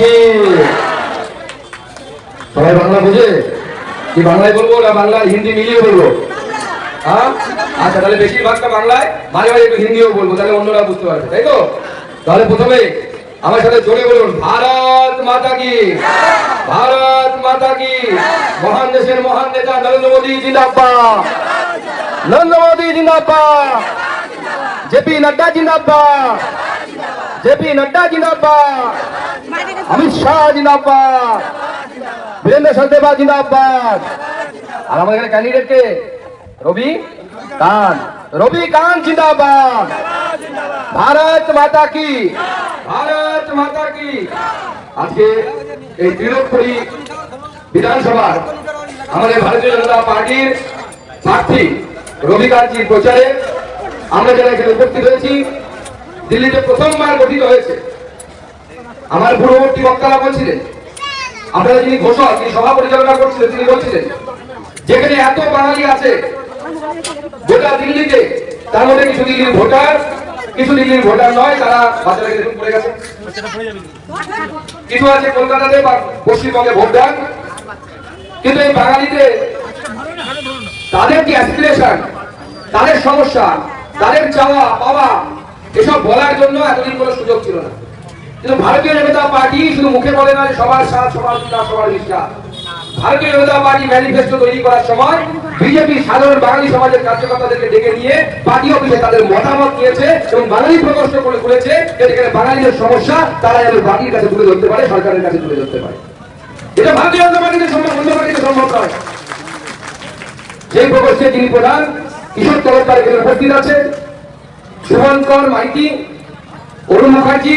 কি? সবাই বাংলা বুঝে? কি বাংলায় বলব না বাংলা, হিন্দি মিলিয়ে বলব? হ্যাঁ? আচ্ছা তাহলে বেশিরভাগটা বাংলায়, মাঝে মাঝে একটু হিন্দিও বলব, তাহলে অন্যরা বুঝতে পারবে, তাই তো? তাহলে প্রথমে আমার সাথে জোরে বলুন, ভারত মাতা কি? ভারত মাতা কি? মহান দেশের মহান নেতা নরেন্দ্র মোদী, জিন্দাবাদ। নরেন্দ্র মোদী, জিন্দাবাদ। জেপি নড্ডা, জিন্দাবাদ। জেপি নড্ডা জিন্দাবাদ। অমিত শাহ জিন্দাবাদ। বীরেন্দ্র সরদেবা জিন্দাবাদ। আর আমাদের এখানে ক্যান্ডিডেট কে? রবি কান। রবি কান জিন্দাবাদ। ভারত মাতা কি? ভারত মাতা কি? আজকে এই তিরোত্তরী বিধানসভার আমাদের ভারতীয় জনতা পার্টির প্রার্থী রবিকান্তজির প্রচারে আমরা যারা এখানে উপস্থিত হয়েছি দিল্লিতে প্রথমবার গঠিত হয়েছে। আমার পূর্ববর্তী বক্তারা বলছিলেন, আপনারা যিনি ঘোষক, যিনি সভা পরিচালনা করছিলেন, তিনি বলছিলেন, যেখানে এত বাঙালি আছে, গোটা দিল্লিতে, তার মধ্যে কিছু দিল্লির ভোটার, কিছু দিল্লির ভোটার নয়, তারা বাচ্চারা কিন্তু পড়ে গেছে। কিছু আছে কলকাতাতে বা পশ্চিমবঙ্গে ভোট দেন। কিন্তু এই বাঙালিতে তাদের কি অ্যাসপিরেশন তাদের সমস্যা, তাদের চাওয়া, পাওয়া এসব বলার জন্য এতদিন কোনো সুযোগ ছিল না। কিন্তু ভারতীয় জনতা পার্টি শুধু মুখে বলে না সবার সাথ, সবার বিকাশ সবার বিশ্বাস ভারতীয় জনতা পার্টি ম্যানিফেস্টো তৈরি করার সময় বিজেপি সাধারণ বাঙালি সমাজের কার্যকর্তাদেরকে ডেকে নিয়ে পার্টি অফিসে তাদের মতামত নিয়েছে এবং বাঙালি প্রকোষ্ঠ করে করেছে যাতে এখানে বাঙালিদের সমস্যা তারা যেন বাকির কাছে তুলে ধরতে পারে, সরকারের কাছে তুলে ধরতে পারে। এটা ভারতীয় জনতা পার্টিতে সম্ভব, অন্য পার্টিতে সম্ভব নয়। যে প্রকোষ্ঠে যিনি প্রধান, কিশোর তরফদার এখানে উপস্থিত আছে শুভঙ্কর মাইতি, অরুণ মুখার্জি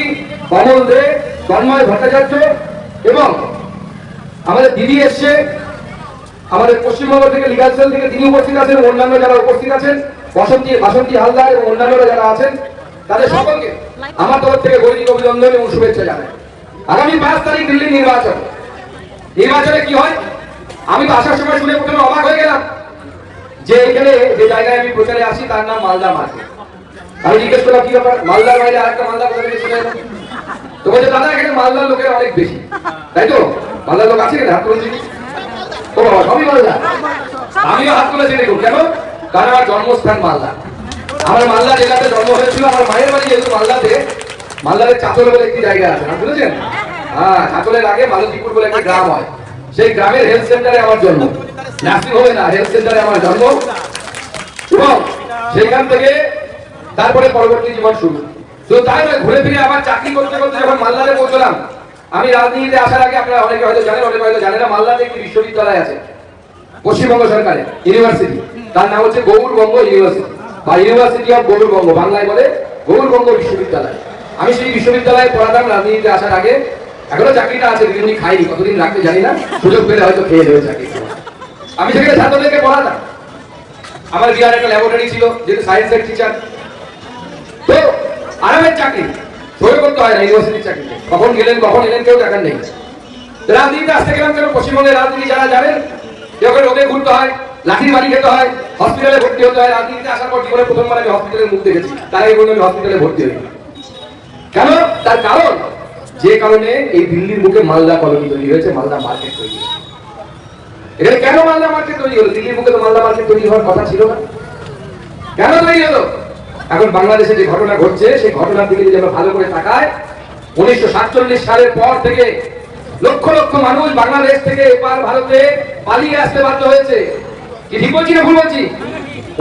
কমল দে, তন্ময় ভট্টাচার্য এবং আমাদের দিদি এসছে। আমাদের পশ্চিমবঙ্গ থেকে লিগাল সেল থেকে তিনি উপস্থিত আছেন অন্যান্য যারা উপস্থিত আছেন, বসন্তী বাসন্তী হালদার এবং অন্যান্যরা যারা আছেন, তাদের সকলকে আমার তরফ থেকে গরিব অভিনন্দন এবং শুভেচ্ছা জানাই। আগামী পাঁচ তারিখ দিল্লি নির্বাচন। নির্বাচনে কি হয়? আমি তো আসার সময় শুনে প্রথমে অবাক হয়ে গেলাম যে এখানে যে জায়গায় আমি প্রচারে আসি, তার নাম মালদা মার্কেট। আমি জিজ্ঞেস করলাম, কি ব্যাপার? মালদার বাইরে আরেকটা মালদা কোথা থেকে চলে এলো? তো বলছে, দাদা, এখানে মালদার লোকের অনেক বেশি। তাই তো? মালদার লোক আছে এখানে, হাত তুলেছি ও বাবা, সবই মালদা? আমিও হাত তুলেছি, দেখুন, কেন? কারণ আমার জন্মস্থান মালদা। আমার মালদা জেলাতে জন্ম হয়েছিল, আমার মায়ের বাড়ি যেহেতু মালদাতে মালদাতে চাঁচল বলে একটি জায়গা আছে শুনেছেন? হ্যাঁ চাঁচলের আগে মালতীপুর বলে একটি গ্রাম হয়। সেই গ্রামের হেলথ সেন্টারে আমার জন্ম। নার্সিং হোমে না হেলথ সেন্টারে আমার জন্ম। এবং সেখান থেকে তারপরে পরবর্তী জীবন শুরু। তো তাই নয়, ঘুরে ফিরে আবার চাকরি করতে করতে যখন মালদাতে পৌঁছলাম, আমি রাজনীতিতে আসার আগে আপনারা অনেকে হয়তো জানেন, অনেকে হয়তো জানেন না, মালদাতে একটি বিশ্ববিদ্যালয় আছে, পশ্চিমবঙ্গ সরকারের, ইউনিভার্সিটি। তার নাম হচ্ছে গৌরবঙ্গ ইউনিভার্সিটি। বা ইউনিভার্সিটি অফ গৌরবঙ্গ, বাংলায় বলে গৌরবঙ্গ বিশ্ববিদ্যালয়। আমি সেই বিশ্ববিদ্যালয়ে পড়াতাম রাজনীতিতে আসার আগে। এখনও চাকরিটা আছে দুদিন খাইনি, কতদিন রাখতে জানি না, সুযোগ পেলে হয়তো খেয়ে দেবে চাকরি। আমি সেখানে ছাত্রদেরকে পড়াতাম। আমার বিহার একটা ল্যাবরেটরি ছিল, যেহেতু সায়েন্সের টিচার তো আরামের চাকরি। সই করতে হয় না ইউনিভার্সিটির চাকরিতে কখন গেলেন, কখন এলেন কেউ দেখার নেই। রাজনীতিতে আসতে গেলাম কেন? পশ্চিমবঙ্গের রাজনীতি যারা রোগে ঘুরতে হয় খেতে হয় হসপিটালে ভর্তি হতে হয়, রাজনীতিতে আসার পর জীবনে প্রথমবার আমি হসপিটালের মুখ দেখেছি। তার আমি হসপিটালে ভর্তি হই কেন? তার কারণ, যে কারণে এই দিল্লির মুখে মালদা কলোনি তৈরি হয়েছে, মালদা মার্কেট তৈরি হয়েছে। এখানে কেন মালদা মার্কেট তৈরি হলো? দিল্লির মুখে তো মালদা মার্কেট তৈরি হওয়ার কথা ছিল না। কেন তৈরি হলো? এখন বাংলাদেশে যে ঘটনা ঘটছে, সেই ঘটনার দিকে যদি আমরা ভালো করে তাকাই, উনিশশো সাতচল্লিশ সালের পর থেকে লক্ষ লক্ষ মানুষ বাংলাদেশ থেকে এপার ভারতে পালিয়ে আসতে বাধ্য হয়েছে। কি ঠিক বলছি না ভুল বলছি?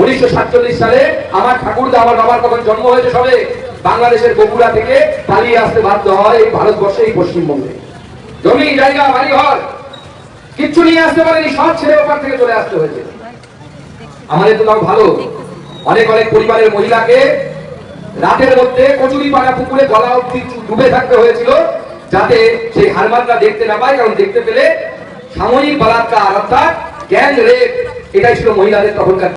উনিশশো সাতচল্লিশ সালে আমার ঠাকুরদা, আমার বাবার কখন জন্ম হয়েছে সবে, বাংলাদেশের বগুড়া থেকে পালিয়ে আসতে বাধ্য হয় এই ভারতবর্ষে, এই পশ্চিমবঙ্গে। জমি, জায়গা বাড়ি ঘর কিচ্ছু নিয়ে আসতে পারেনি, সব ছেলে ওপার থেকে চলে আসতে হয়েছে। আমাদের তো তাও ভালো। অনেক অনেক পরিবারের মহিলাকে রাতের মধ্যে কচুরি পাড়া পুকুরে গলা অব্দি ডুবে থাকতে হয়েছিল যাতে সেই হারমানরা দেখতে না পায়, কারণ দেখতে পেলে সাময়িক বলাৎকার, অর্থাৎ গ্যাং রেপ এটাই ছিল মহিলাদের তখনকার